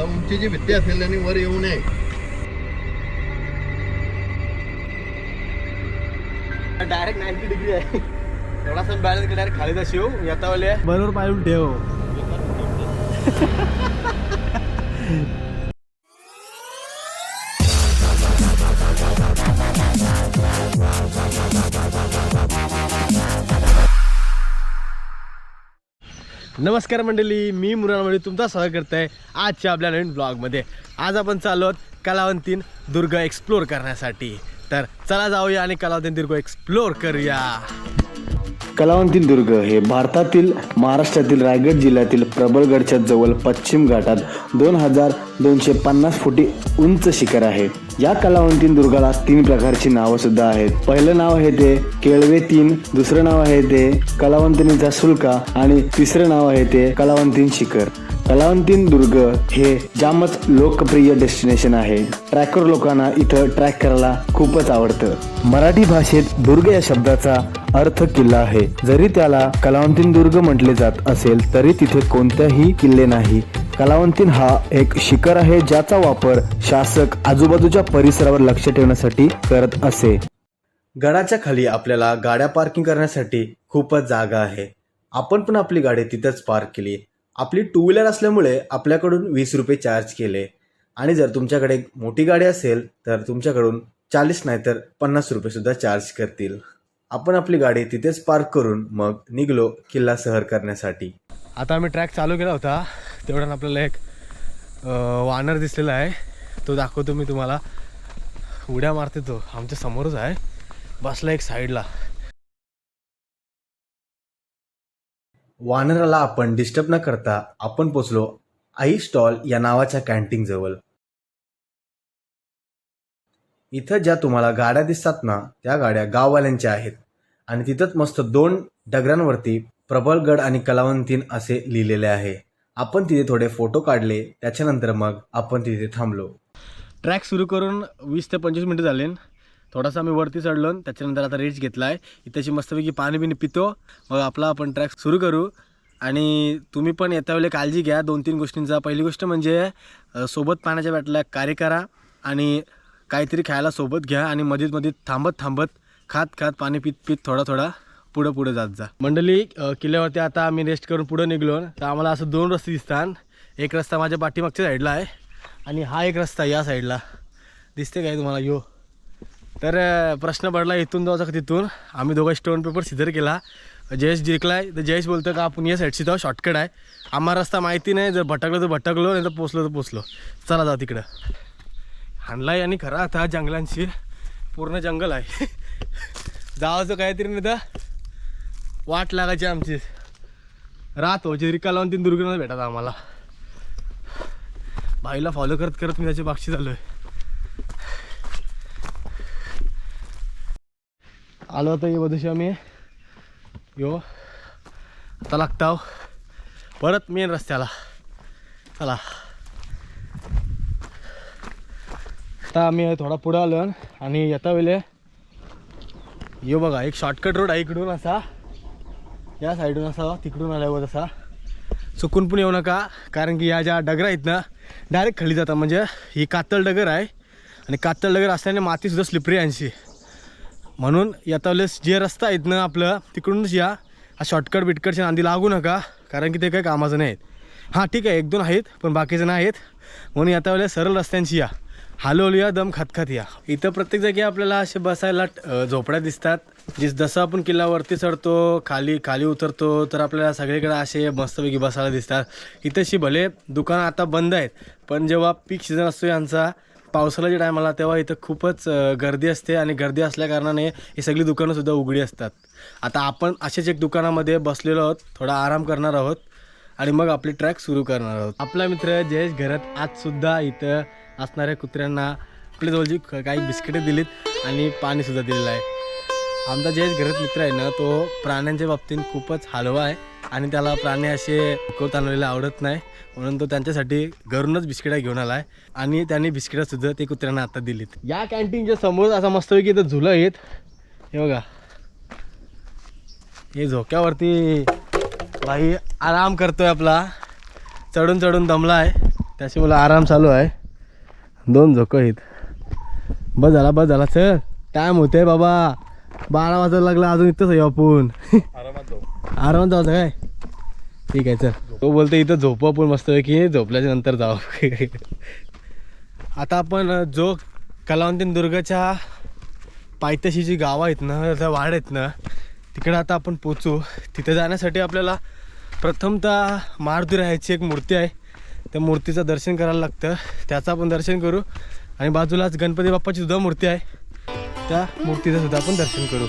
त्याला उंचीची भीती असेल त्याने वर येऊ नये. डायरेक्ट नाईन्टी डिग्री आहे. थोडासा बॅलन्स डायरेक्ट खाली जा शिव येता वाले बरोबर पाहिजे ठेव नमस्कार मंडळी मी मुरानवाडी तुमचा स्वागत करत आहे आजच्या आपल्या नवीन ब्लॉगमध्ये आज आपण चाललो आहोत कलावंतीन दुर्ग एक्सप्लोर करण्यासाठी. तर चला जाऊया आणि कलावंतीन दुर्ग एक्सप्लोर करूया. कलावंतीन दुर्ग हे भारतातील महाराष्ट्रातील रायगड जिल्ह्यातील प्रबळगडच्या जवळ पश्चिम घाटात दोन हजार दोनशे पन्नास फुटी उंच शिखर आहे. या कलावंतीन दुर्गाला तीन प्रकारची नावं सुद्धा आहेत. पहिलं नाव आहे ते केळवे तीन दुसरं नाव आहे ते कलावंतिनीचा सुलका आणि तिसरं नाव आहे ते कलावंतीन शिखर. कलावंतीन दुर्ग हे जामच लोकप्रिय डेस्टिनेशन आहे. ट्रॅकर लोकांना इथं ट्रॅक करायला खूपच आवडतं. मराठी भाषेत दुर्ग या शब्दाचा अर्थ किल्ला आहे. जरी त्याला कलावंतीन दुर्ग म्हटले जात असेल तरी तिथे कोणत्याही किल्ले नाही. कलावंतीन हा एक शिखर आहे ज्याचा वापर शासक आजूबाजूच्या परिसरावर लक्ष ठेवण्यासाठी करत असे. गडाच्या खाली आपल्याला गाड्या पार्किंग करण्यासाठी खूपच जागा आहे. आपण पण आपली गाडी तिथंच पार्क केली. आपली टू व्हीलर असल्यामुळे आपल्याकडून वीस रुपये चार्ज केले. आणि जर तुमच्याकडे मोठी गाडी असेल तर तुमच्याकडून चाळीस नाही तर पन्नास रुपयेसुद्धा चार्ज करतील. आपण आपली गाडी तिथेच पार्क करून मग निघलो किल्ला सहर करण्यासाठी. आता आम्ही ट्रॅक चालू केला होता. तेवढ्यानं आपल्याला एक वानर दिसलेला आहे. तो दाखवतो मी तुम्हाला. उड्या मारते तो. आमच्या समोरच आहे. बसला एक साईडला वानराला आपण डिस्टर्ब न करता आपण पोचलो आई स्टॉल या नावाच्या कॅन्टीन जवळ. इथं ज्या तुम्हाला गाड्या दिसतात ना त्या गाड्या गाववाल्यांच्या आहेत. आणि तिथंच मस्त दोन डगरांवरती प्रबळगड आणि कलावंतीन असे लिहिलेले आहे. आपण तिथे थोडे फोटो काढले त्याच्यानंतर मग आपण तिथे थांबलो. ट्रॅक सुरू करून वीस ते पंचवीस मिनटं झाले थोडासा आम्ही वरती चढलो आणि त्याच्यानंतर आता रेस्ट घेतला आहे इथेची मस्तपैकी पाणी बिणी पितो. मग आपला आपण ट्रॅक सुरू करू. आणि तुम्ही पण येत्या वेळेला काळजी घ्या. दोन तीन गोष्टींचा. पहिली गोष्ट म्हणजे सोबत पाण्याच्या बाटल्या कार्य करा आणि काहीतरी खायला सोबत घ्या आणि मधीत मधीत थांबत थांबत खात खात पाणी पित पित थोडा थोडा पुढं पुढं जात जा. मंडळी किल्ल्यावरती आता आम्ही रेस्ट करून पुढं निघलो. तर आम्हाला असं दोन रस्ते दिसतात. एक रस्ता माझ्या पाठीमागच्या साईडला आहे आणि हा एक रस्ता या साईडला दिसते काय तुम्हाला? यो. तर प्रश्न पडला इथून जाऊ का तिथून? आम्ही दोघं स्टोन पेपर सिधर केला. जयेश जिंकलाय. तर जयेश बोलतो का आपण या साईडशी जाऊ. शॉर्टकट आहे. आम्हाला रस्ता माहिती नाही. जर भटकलो तर भटकलो नाही तर पोचलो तर पोचलो. चला जाऊ तिकडं. हाणलाय आणि खरा आता जंगलांशी. पूर्ण जंगल आहे. जावाचं काहीतरी नाही तर वाट लागायची आमची. रात हो रिका लावून तीन दुर्गनाथ भेटत आम्हाला. भाईला फॉलो करत करत मी त्याची आहे आलो होतो ये बदुशी आम्ही यो. आता लागताव. परत मेन रस्त्याला. चला. आता आम्ही थोडा पुढं आलो आणि येता वेळे. यो बघा एक शॉर्टकट रोड आहे इकडून असा. या साईडून असा तिकडून आल्यावर असा. चुकून पण येऊ नका कारण की या ज्या डगरा आहेत ना डायरेक्ट खाली जातात. म्हणजे ही कातळ डगर आहे. आणि कातळ डगर असल्याने मातीसुद्धा स्लिपरी आहे म्हणून येता जे रस्ता आहेत ना आपलं तिकडूनच या. हा शॉर्टकट बिटकटच्या नांदी लागू नका कारण की ते काही कामाचं नाही आहेत हां ठीक आहे एक दोन आहेत पण बाकीचे नाही आहेत म्हणून येता वेळेस सरळ रस्त्यांशी या. हलवलं या दम खतखत या. इथं प्रत्येक जागी आपल्याला असे बसायला झोपड्या दिसतात. जिस जसं आपण किल्ल्यावरती चढतो खाली खाली उतरतो तर आपल्याला सगळीकडे असे मस्तपैकी बसायला दिसतात. इथंशी भले दुकानं आता बंद आहेत पण जेव्हा पीक सीझन असतो यांचा पावसाळ्याच्या टायमाला तेव्हा इथं खूपच गर्दी असते आणि गर्दी असल्या कारणाने ही सगळी दुकानंसुद्धा उघडी असतात. आता आपण असेच एक दुकानामध्ये बसलेलो आहोत थोडा आराम करणार आहोत आणि मग आपली ट्रॅक सुरू करणार आहोत. आपला मित्र जयेश घरात आजसुद्धा इथं असणाऱ्या कुत्र्यांना आपल्या जवळची काही बिस्किटे दिलीत आणि पाणीसुद्धा दिलेलं आहे. आमचा जयेश घरात मित्र आहे ना तो प्राण्यांच्या बाबतीत खूपच हलवा आहे. आणि त्याला प्राणी असे उकवत आणलेले आवडत नाही. म्हणून तो त्यांच्यासाठी घरूनच बिस्किटा घेऊन आला आहे आणि त्यांनी बिस्किटं सुद्धा ते कुत्र्यांना आता दिलीत. या कॅन्टीनच्या समोर असा मस्तपैकी इथं झुलं आहेत. हे बघा. हे झोक्यावरती भाई आराम करतोय आपला. चढून चढून दमला आहे त्याची मला आराम चालू आहे. दोन झोकं आहेत. बस झाला बस झाला. चल. टाईम होते बाबा. बारा वाजायला लागला. अजून इथंच आहे आपण. आरामात जायचं काय? ठीक आहे चल. तो बोलतो इथं झोपू आपण मस्त की झोपल्याच्या नंतर जाऊ. आता आपण जो कलावंतीन दुर्गाच्या पायथ्याशी जी गावं आहेत ना त्या वाड आहेत ना तिकडं आता आपण पोचू. तिथे जाण्यासाठी आपल्याला प्रथमतः महारुद्रायाची एक मूर्ती आहे. त्या मूर्तीचं दर्शन करायला लागतं. त्याचं आपण दर्शन करू. आणि बाजूलाच गणपती बाप्पाची सुद्धा मूर्ती आहे. त्या मूर्तीचं सुद्धा आपण दर्शन करू.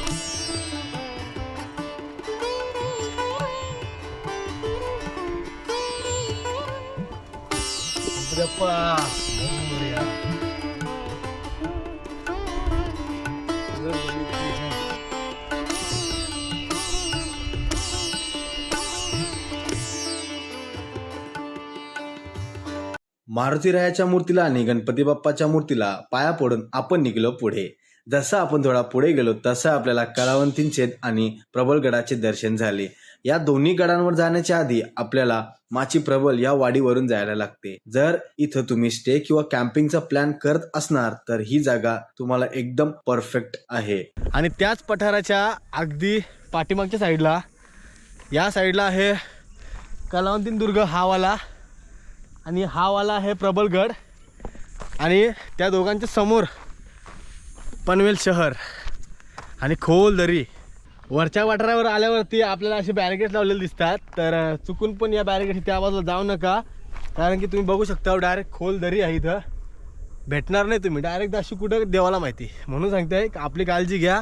गणपती मारुतीरायाच्या मूर्तीला आणि गणपती बाप्पाच्या मूर्तीला पाया पडून आपण निघलो पुढे. जसं आपण थोडा पुढे गेलो तसं आपल्याला कलावंतींचे आणि प्रबलगडाचे दर्शन झाले. या दोन्ही गडांवर जाण्याच्या आधी आपल्याला माची प्रबल या वाडीवरून जायला लागते. जर इथं तुम्ही स्टे किंवा कॅम्पिंगचा प्लॅन करत असणार तर ही जागा तुम्हाला एकदम परफेक्ट आहे. आणि त्याच पठाराच्या अगदी पाठीमागच्या साईडला या साईडला आहे कलावंतीन दुर्ग हावाला. आणि हावाला आहे प्रबलगड आणि त्या दोघांच्या समोर पनवेल शहर. आणि खोल दरी. वरच्या वाटारावर आल्यावरती आपल्याला असे बॅरिकेड्स लावलेले दिसतात. तर चुकून पण या बॅरिकेड त्या बाजूला जाऊ नका. कारण की तुम्ही बघू शकता डायरेक्ट खोल दरी आहे इथं. भेटणार नाही तुम्ही. डायरेक्ट अशी कुठं देवाला माहिती. म्हणून सांगते आपली काळजी घ्या.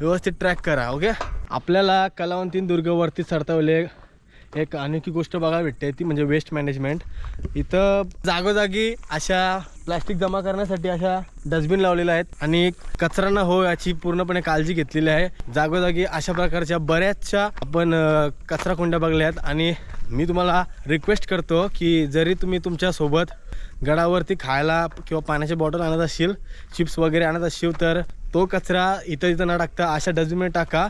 व्यवस्थित ट्रॅक करा ओके आपल्याला कलावंतीन दुर्गवरती सरतावले. एक आणखी गोष्ट बघायला भेटते ती म्हणजे वेस्ट मॅनेजमेंट इथं जागोजागी अशा प्लॅस्टिक जमा करण्यासाठी अशा डस्टबिन लावलेल्या आहेत आणि कचरा न हो याची पूर्णपणे काळजी घेतलेली आहे. जागोजागी अशा प्रकारच्या बऱ्याचशा आपण कचरा कुंड्या बघल्या आहेत आणि मी तुम्हाला रिक्वेस्ट करतो की जरी तुम्ही तुमच्यासोबत गडावरती खायला किंवा पाण्याची बॉटल आणत असशील चिप्स वगैरे आणत असशील तर तो कचरा इथं इथं न टाकता अशा डस्टबिन टाका.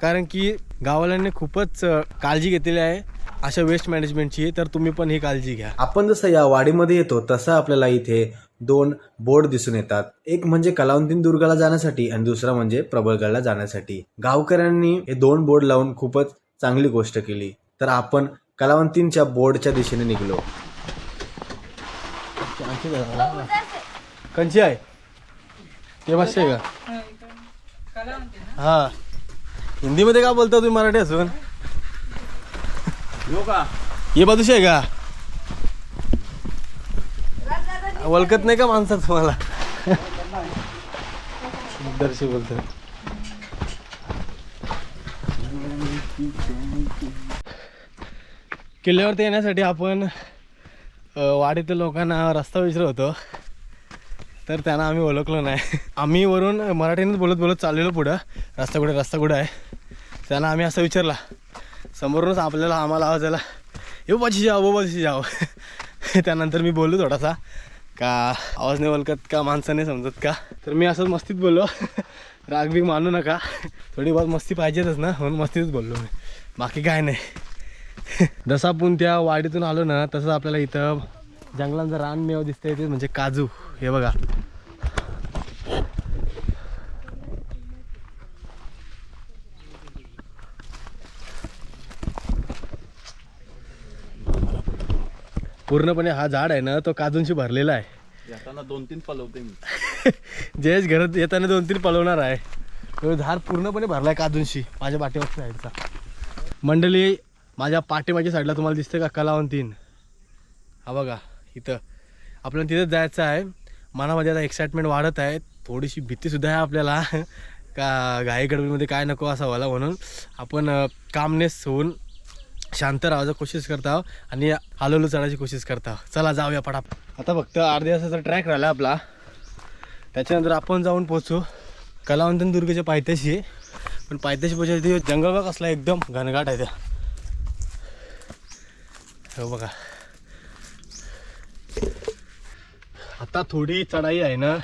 कारण की गावाल्यांनी खूपच काळजी घेतलेली आहे. अशा वेस्ट मॅनेजमेंटची तर तुम्ही पण ही काळजी घ्या. आपण जसं या वाडीमध्ये येतो तसं आपल्याला इथे दोन बोर्ड दिसून येतात. एक म्हणजे कलावंतीन दुर्गाला जाण्यासाठी आणि दुसरा म्हणजे प्रबळगडला जाण्यासाठी. गावकऱ्यांनी हे दोन बोर्ड लावून खूपच चांगली गोष्ट केली. तर आपण कलावंतींच्या बोर्डच्या दिशेने निघलो. कंची आहे? ते भाषा आहे का हा. हिंदीमध्ये का बोलता तुम्ही मराठी असून? ये बाजूशी आहे का ओळखत नाही का माणसात तुम्हाला दर्शी बोलतो किल्ल्यावरती येण्यासाठी आपण वाडीतील लोकांना रस्ता विचारत होतो. तर त्यांना आम्ही ओळखलो नाही. आम्ही वरून मराठीनेच बोलत बोलत चाललेलो पुढं. रस्ता कुठे? रस्ता कुठं आहे? त्यांना आम्ही असं विचारला. समोरूनच आपल्याला आम्हाला आवाज आला येऊ पाशी जाव वो पाशी त्यानंतर मी बोललो थोडासा का आवाज नाही वलकत का माणसं नाही समजत का? तर मी असंच मस्तीत बोललो. राग बिग मानू नका. थोडी बहुत मस्ती पाहिजेतच ना म्हणून मस्तीतच बोललो मी. बाकी काय नाही. जसं आपण त्या वाडीतून आलो ना तसंच आपल्याला इथं जंगलांचं रानमेव दिसतंय ते म्हणजे काजू. हे बघा. पूर्णपणे हा झाड आहे ना तो काजूंशी भरलेला आहे. येताना दोन तीन पलवते मी. जयेश घरात येताना दोन तीन पळवणार आहे. तो झाड पूर्णपणे भरला आहे काजूंशी माझ्या पाठीमागच्या साईडचा. मंडळी माझ्या पाठीमागच्या साईडला तुम्हाला दिसते का? कलावंतीन. हा बघा इथं. आपल्याला तिथेच जायचं आहे. मनामध्ये आता एक्साइटमेंट वाढत आहे. थोडीशी भीतीसुद्धा आहे आपल्याला. का घाई गडबडीमध्ये काय नको असं व्हायला म्हणून. आपण कामनेस होऊन शांत राहायचं कोशिश करता आणि हलवलं चढायची कोशिश करता चला जाऊया पटाप आता फक्त अर्ध्या तासाचा ट्रॅक राहिला आपला. त्याच्यानंतर आपण जाऊन पोचू कलावंतन दुर्गेच्या पायथ्याशी. पण पायथ्याशी पोचायची जंगल बघ असला एकदम घनघाट आहे त्या हो बघा. आता थोडी चढाई आहे ना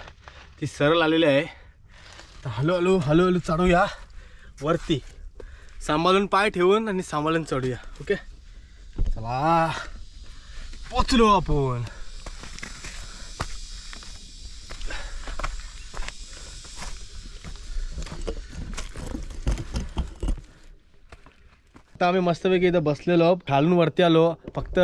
ती सरळ आलेली आहे. तर हळू हळू हळू हळू चढूया. वरती. सांभाळून पाय ठेवून आणि सांभाळून चढूया ओके? चला. पोचलो आपण. आता आम्ही मस्तपैकी इथं बसलेलो खालून वरती आलो. फक्त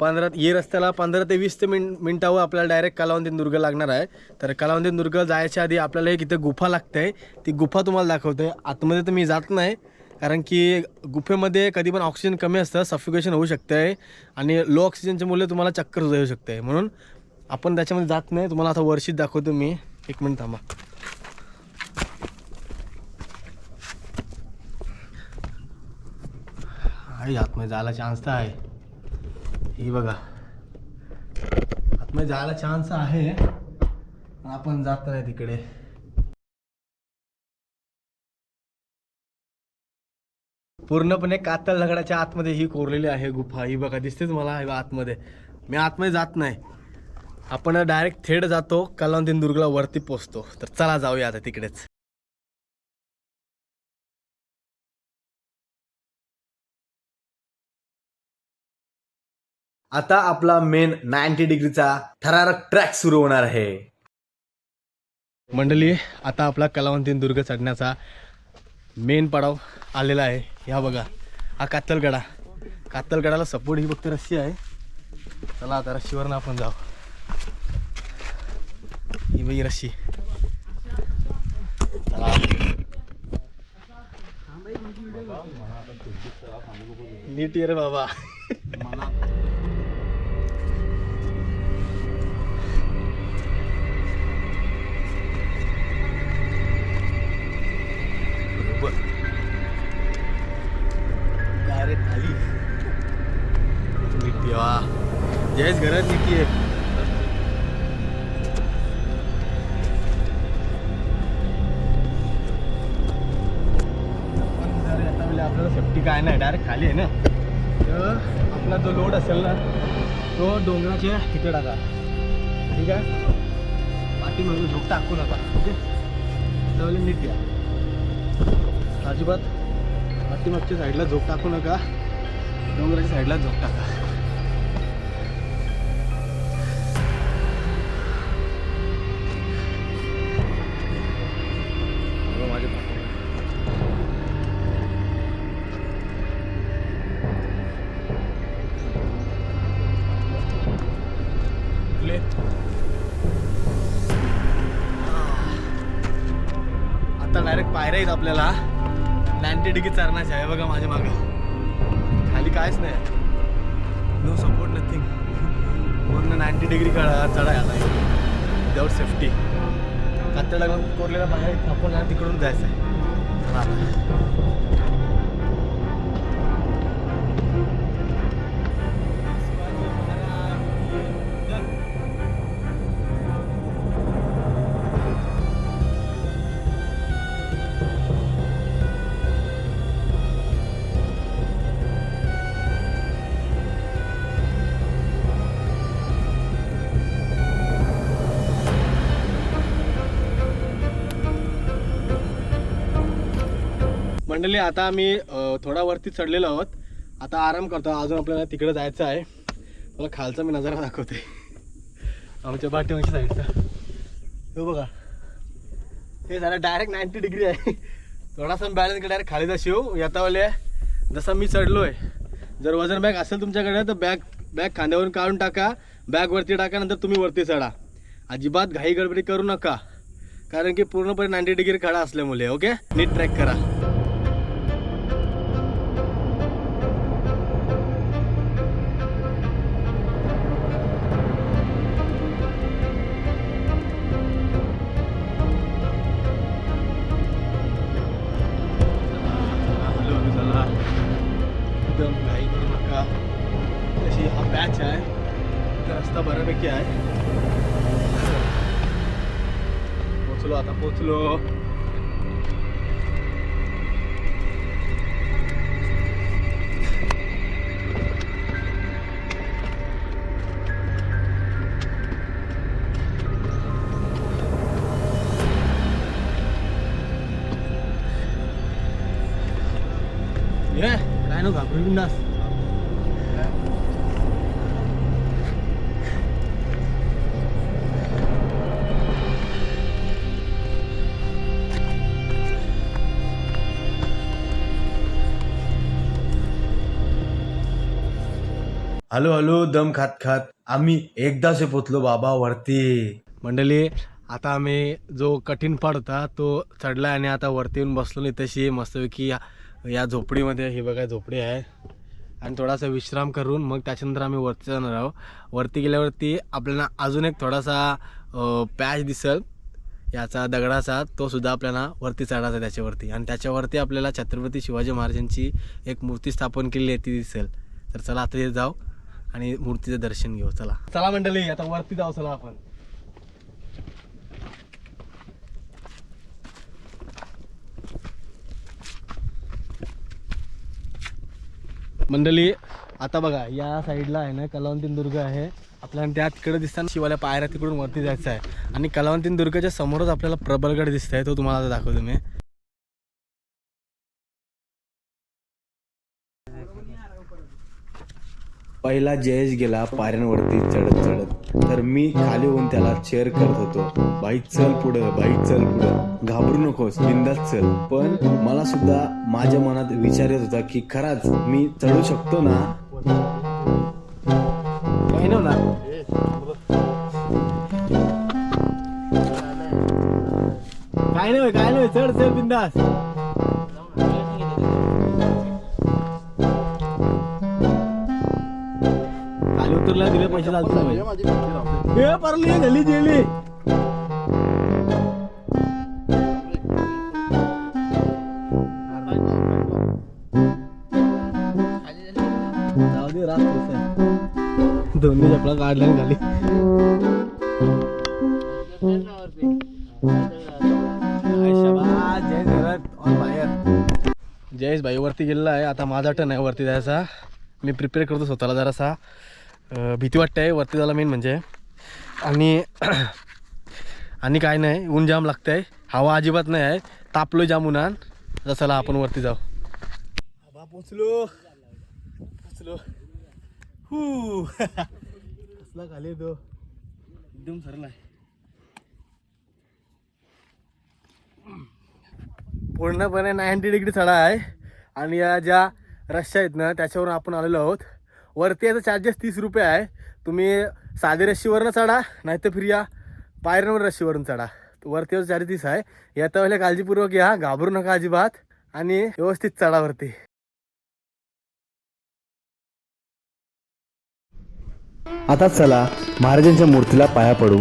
पंधरा ये रस्त्याला पंधरा ते वीस ते मिन मिनटावर आपल्याला डायरेक्ट कलावंतीन दुर्ग लागणार आहे. तर कलावंतीन दुर्ग जायच्या आधी आपल्याला एक इथं गुफा लागते ती गुफा तुम्हाला दाखवते आतमध्ये तर मी जात नाही कारण की गुफेमध्ये कधी पण ऑक्सिजन कमी असतं सफिकेशन होऊ शकतं आहे आणि लो ऑक्सिजनच्या मुळे तुम्हाला चक्कर सुद्धा येऊ शकते म्हणून आपण त्याच्यामध्ये जात नाही. तुम्हाला आता वर्षीत दाखवतो मी. एक मिनिट थांबा. आहे आतमध्ये जायला चान्स तर आहे. ही बघा. आतमध्ये जायला चान्स आहे आपण जात नाही तिकडे. पूर्णपणे कातल दगडाच्या आतमध्ये ही कोरलेली आहे गुफा. ही बघा दिसतेच मला ही आतमध्ये. मी आतमध्ये जात नाही. आपण डायरेक्ट थेट जातो कलावंतीन दुर्गला वरती पोचतो. तर चला जाऊया आता तिकडेच. आता आपला मेन नाईन्टी डिग्रीचा थरारक ट्रॅक सुरू होणार आहे. मंडळी आता आपला कलावंतीन दुर्ग चढण्याचा मेन पडाव आलेला आहे. ह्या बघा. हा कातलगडा. कातलगडाला सपोर्ट ही फक्त रस्सी आहे. चला आता रस्सीवरनं आपण जाऊ. ही बाई रस्सी. चला. नीट ये रे बाबा. बरोबर. डायरेक्ट खाली नीट देवा. जयच घरात म्हणजे आपल्याला सेफ्टी काय नाही डायरेक्ट खाली आहे ना. तर आपला जो लोड असेल ना तो डोंगराच्या तिथे टाका. ठीक आहे? पाठीमागून झोप टाकू नका. ओके? नीट या अजिबात. पाठीमागच्या साईडला झोप टाकू नका. डोंगराच्या साईडला झोप टाका. आता डायरेक्ट पायऱ्या आहेत आपल्याला. नाईन्टी डिग्री चरणाचे आहे. बघा माझ्या मागं. खाली कायच नाही नो सपोर्ट नथिंग पूर्ण नाईन्टी डिग्री चढा चढाय आता विदाउट सेफ्टी कात्याला लागून कोरलेल्या बाहेर आपण तिकडून जायचं आहे. मंडळी आता आम्ही थोडा वरती चढलेलो आहोत. आता आराम करतो. अजून आपल्याला तिकडे जायचं आहे. मला खालचा मी नजारा दाखवते. आमच्या पाठीमागच्या साईडचा हो बघा. हे झालं डायरेक्ट नाईन्टी डिग्री आहे. थोडासा बॅलन्स डायरेक्ट खाली जा शिव येतावाले. जसा मी चढलो आहे जर वजन बॅग असेल तुमच्याकडे तर बॅग बॅग खांद्यावरून काढून टाका. बॅगवरती टाका नंतर तुम्ही वरती चढा. अजिबात घाई गडबडी करू नका. कारण की पूर्णपणे नाईन्टी डिग्री खडा असल्यामुळे ओके नीट ट्रॅक करा. algunas. हॅलो हॅलो दम खात खात आम्ही एकदाचे पोचलो बाबा वरती मंडळी आता आम्ही जो कठीण पाड होता तो चढला आणि आता वरती येऊन बसलो नाही तशी मस्तपैकी या झोपडीमध्ये ही बघा झोपडी आहे. आणि थोडासा विश्राम करून मग त्याच्यानंतर आम्ही वरती जाणार आहोत. वरती गेल्यावरती आपल्याला अजून एक थोडासा पॅच दिसल. याचा दगडाचा तो सुद्धा आपल्याला वरती चढायचा त्याच्यावरती. आणि त्याच्यावरती आपल्याला छत्रपती शिवाजी महाराजांची एक मूर्ती स्थापन केलेली आहे ती दिसेल. तर चला आता तिथे जाऊ आणि मूर्तीचं दर्शन घेऊ. चला. चला मंडळी आता वरती जाऊ चला आपण. मंडळी आता बघा या साईडला आहे ना कलावंतीन दुर्ग आहे. आपल्याला त्या तिकडे दिसताना शिवाल्या पायऱ्या तिकडून वरती जायचं आहे. आणि कलावंतीन दुर्गाच्या समोरच आपल्याला प्रबलगड दिसत आहे तो तुम्हाला आता दाखवतो मी. पहिला जयेश गेला पायऱ्यांवरती चढत चढत. तर मी खाली होऊन त्याला चेअर करत होतो. बाई चल पुढं बाई चल पुढं. घाबरू नकोस बिंदास चल. पण मला सुद्धा माझ्या मनात विचार येत होता की खराच मी चढू शकतो ना? हो काय नाही काय नाही चढ चढ बिंदास. तुला दिले पैसे चालतील ना भाई. परली गली जेली दोन्ही चपला काढल्या आणि खाली. जयेश भाई वरती गेलेला आहे. आता माझा टर्न आहे वरती जायचा. मी प्रिपेअर करतो स्वतःला जरासा. भीती वाटते आहे. वरती जायला मेन म्हणजे. आणि आणि काय नाही ऊन जाम लागतं आहे हवा अजिबात नाही आहे. तापलो जाम उन्हान चला आपण वरती जाऊ. आबा पोचलो पोचलो हू. कसला खाली तो एकदम सरला पूर्णपणे नाईन्टी डिग्री चढा आहे. आणि या ज्या रश्या आहेत ना त्याच्यावरून आपण आलेलो आहोत. वरती याचा चार्जेस तीस रुपये आहे. तुम्ही साधे रश्शीवरनं चढा नाही तर फिर या पायऱ्यांवर रश्शीवरून चढा. वरती चार्जेस तीस आहे. येता वेळेला काळजीपूर्वक या घाबरू नका अजिबात आणि व्यवस्थित चढावरती आता चला महाराजांच्या मूर्तीला पाया पडू.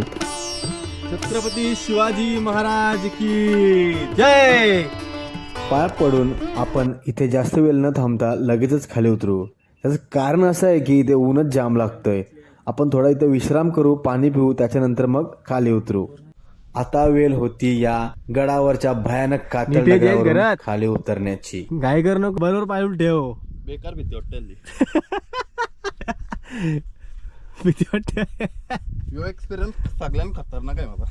छत्रपती शिवाजी महाराज की जय! पाया पडून आपण इथे जास्त वेळ न थांबता लगेचच खाली उतरू. त्याचं कारण असं आहे की इथे ऊनच जाम लागतंय. आपण थोडा इथं विश्राम करू पाणी पिऊ त्याच्यानंतर मग खाली उतरू. आता वेळ होती या गडावरच्या भयानक कातळ नीट ये, जयेश दगडावरून घरात. खाली उतरण्याची. गाय करणं बरोबर पायून ठेव. बेकार भीती वाटते हल्ली. भीती वाटते. ह्यो एक्सपिरियन्स सगळ्यात खतरनाक आहे माझा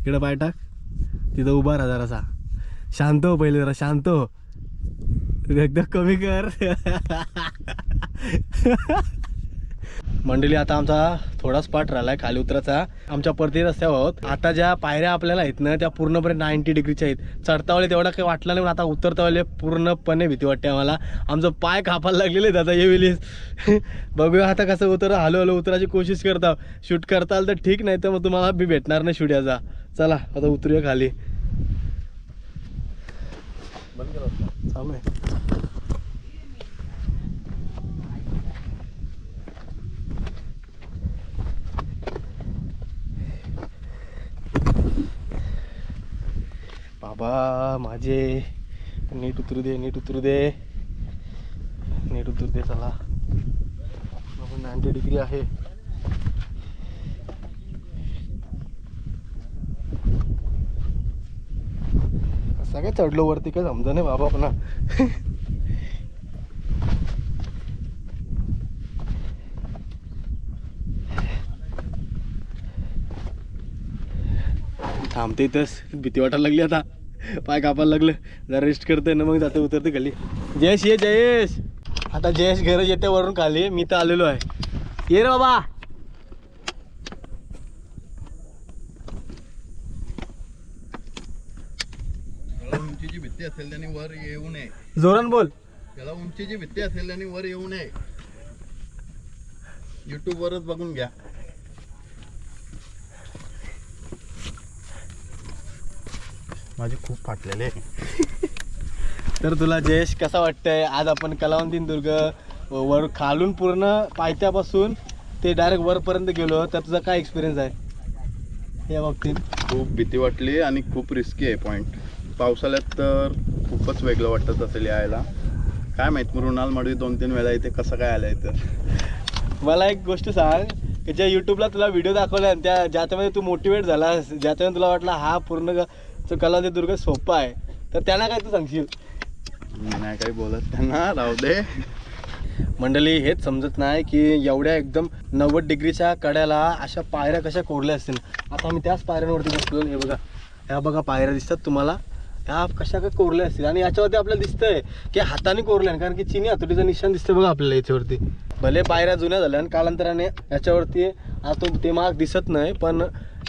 इकडं पाय टाक. तिथं उभा राहा जरासा. शांत हो पहिले जरा शांत हो. एकदम कमी कर. मंडळी आता आमचा थोडाच पाठ राहिलाय खाली उतराचा आमच्या परती रस्त्यावर आहोत. आता ज्या पायऱ्या आपल्याला आहेत ना त्या पूर्णपणे नाईन्टी डिग्रीच्या आहेत. चढता वेळी तेवढा काही वाटलं नाही आता उतरता वेळी पूर्णपणे भीती वाटते आम्हाला. आमचं पाय कापायला लागलेले आहेत आता येविलीस बघूया आता कसं उतर हलो हलो उतरायची कोशिश करता. शूट करता आलं तर ठीक नाही तर मग तुम्हाला बी भेटणार नाही शूट याचा चला आता उतरूया खाली. चालू आहे. बाबा माझे. नीट उतरू दे नीट उतरू दे. नीट उतरू दे चला. नाईन्टी डिग्री आहे. सगळं चढलो वरती काय समजा नाही बाबा पण थांबते इथंच. भीती वाटायला लागली आता. पाय कापायला लागलं. जरा रेस्ट करते ना मग जाते उतरते खाली जयेश ये जयेश. आता जयेश घर येते वरून खाली. मी तर आलेलो आहे. ये रे बाबा. उंचीची भीती असेल त्यांनी वर येऊ नये. जोरान बोल. त्याला उंचीची भीती असेल त्यांनी वर येऊ नये. युट्यूब वरच बघून घ्या. माझे खूप फाटलेले. तर तुला जयेश कसा वाटतंय? आज आपण कलावंतीन दुर्ग वर खालून पूर्ण पायथ्यापासून ते डायरेक्ट वरपर्यंत गेलो. तर तुझा काय एक्सपिरियन्स आहे? या बाबतीत. खूप भीती वाटली आणि खूप रिस्की आहे पॉईंट पावसाळ्यात तर खूपच वेगळं वाटत असेल यायला. काय माहीत मृणाल मडवी दोन तीन वेळा इथे कसं काय आलं इथं मला एक गोष्ट सांग की ज्या युट्यूबला तुला व्हिडिओ दाखवला आणि त्या ज्याच्यामध्ये तू मोटिवेट झालास ज्याच्यामध्ये तुला वाटलं हा पूर्ण ग- जो कलावंती दुर्ग सोपा आहे. तर त्यांना काय तू सांगशील? मी नाही काही बोलत त्यांना राहू दे. मंडळी हेच समजत नाही की एवढ्या एकदम नव्वद डिग्रीच्या कड्याला अशा पायऱ्या कशा कोरल्या असतील. आता आम्ही त्याच पायऱ्यांवरती बसलो हे बघा ह्या बघा पायऱ्या दिसतात तुम्हाला. ह्या कशा काय कोरल्या असतील. आणि याच्यावरती आपल्याला दिसतंय की हाताने कोरल्या कारण की चिनी हातोटीचं निशाण दिसतंय बघा आपल्याला याच्यावरती. भले पायऱ्या जुन्या झाल्या आणि कालांतराने याच्यावरती आता ते मार्क दिसत नाही पण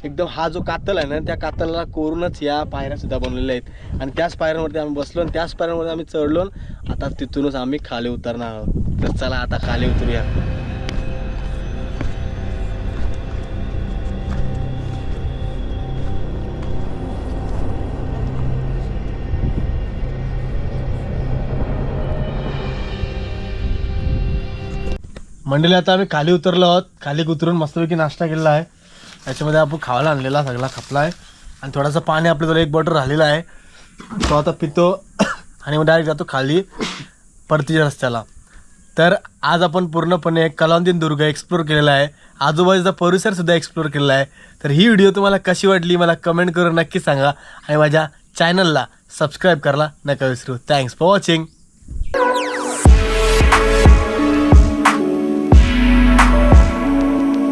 एकदम हा जो कातल आहे ना त्या कातलला कोरूनच या पायऱ्या सुद्धा आहेत. आणि त्याच पायऱ्यांवरती आम्ही बसलो आणि त्याच पायऱ्यांवरती आम्ही चढलो आणि आता तिथूनच आम्ही खाली उतरणार आहोत. तर चला आता खाली उतरूया. मंडळी आता आम्ही खाली उतरलो आहोत. खाली उतरून मस्तपैकी नाश्ता केलेला आहे. याच्यामध्ये आपण खावायला आणलेला सगळा खपला आहे. आणि थोडासा पाणी आपल्याजवळ एक बॉटल राहिलेला आहे. तो आता पितो आणि मग डायरेक्ट जातो खाली परतीच्या रस्त्याला. तर आज आपण पूर्णपणे कलावंतीन दुर्ग एक्सप्लोर केलेला आहे. आजूबाजूचा परिसरसुद्धा एक्सप्लोर केलेला आहे. तर ही व्हिडिओ तुम्हाला कशी वाटली मला कमेंट करून नक्की सांगा. आणि माझ्या चॅनलला सबस्क्राईब करायला नका विसरू. Thanks for watching